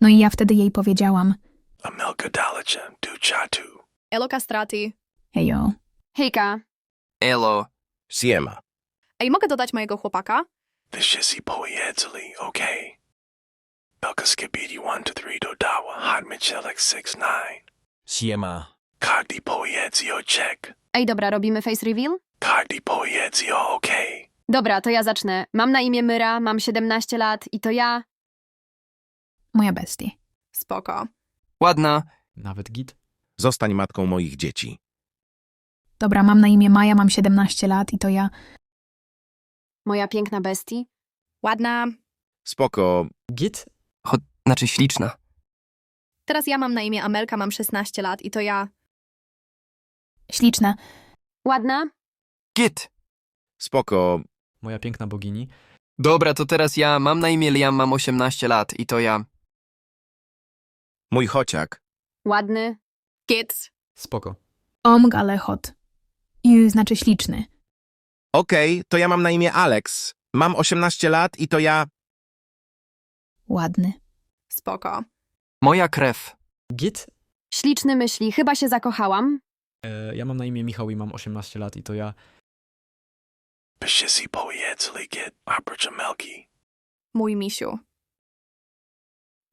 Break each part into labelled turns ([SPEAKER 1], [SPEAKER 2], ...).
[SPEAKER 1] No i ja wtedy jej powiedziałam,
[SPEAKER 2] Amelka Dalacha, du chatu.
[SPEAKER 3] Elo kastraty.
[SPEAKER 1] hejo,
[SPEAKER 4] Hejka.
[SPEAKER 5] Elo.
[SPEAKER 6] Siema.
[SPEAKER 3] Ej, mogę dodać mojego chłopaka?
[SPEAKER 2] The shissy poiedzily, okay. Belka skibidi 1 to 3 dodawa, hot michelek 6 9.
[SPEAKER 6] Siema.
[SPEAKER 2] Kagdi poiedzio check.
[SPEAKER 4] Ej, dobra, robimy face reveal?
[SPEAKER 2] Kagdi poiedzio, okay.
[SPEAKER 4] Dobra, to ja zacznę. Mam na imię Myra, mam 17 lat i to ja...
[SPEAKER 1] moja bestie.
[SPEAKER 3] Spoko.
[SPEAKER 5] Ładna.
[SPEAKER 7] Nawet git.
[SPEAKER 6] Zostań matką moich dzieci.
[SPEAKER 1] Dobra, mam na imię Maja, mam 17 lat i to ja.
[SPEAKER 4] Moja piękna bestii.
[SPEAKER 3] Ładna.
[SPEAKER 6] Spoko.
[SPEAKER 7] Git?
[SPEAKER 5] Cho, znaczy śliczna.
[SPEAKER 3] Teraz ja mam na imię Amelka, mam 16 lat i to ja.
[SPEAKER 1] Śliczne.
[SPEAKER 4] Ładna?
[SPEAKER 5] Git.
[SPEAKER 6] Spoko.
[SPEAKER 7] Moja piękna bogini.
[SPEAKER 5] Dobra, to teraz ja mam na imię Liam, mam 18 lat i to ja.
[SPEAKER 6] Mój chociak.
[SPEAKER 4] Ładny?
[SPEAKER 3] Git.
[SPEAKER 7] Spoko.
[SPEAKER 1] Omg, ale hot. I znaczy śliczny.
[SPEAKER 6] Okej, to ja mam na imię Alex. Mam 18 lat i to ja...
[SPEAKER 1] Ładny.
[SPEAKER 3] Spoko.
[SPEAKER 5] Moja krew.
[SPEAKER 7] Git?
[SPEAKER 4] Śliczny myśli, chyba się zakochałam.
[SPEAKER 7] E, ja mam na imię Michał i mam 18 lat i to ja.
[SPEAKER 2] The shissy poiedzily get opera Melki.
[SPEAKER 3] Mój misiu.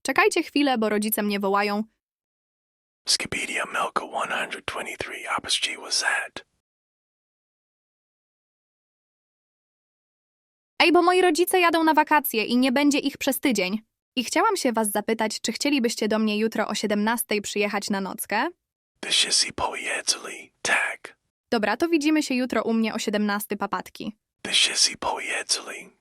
[SPEAKER 3] Czekajcie chwilę, bo rodzice mnie wołają.
[SPEAKER 2] Skibidi Amelka 123 opus G was that.
[SPEAKER 3] Ej, bo moi rodzice jadą na wakacje i nie będzie ich przez tydzień. I chciałam się was zapytać, czy chcielibyście do mnie jutro o 17 przyjechać na nockę?
[SPEAKER 2] The shissy poiedzily tag.
[SPEAKER 3] Dobra, to widzimy się jutro u mnie o 17 papatki.
[SPEAKER 2] Poiedzily pa.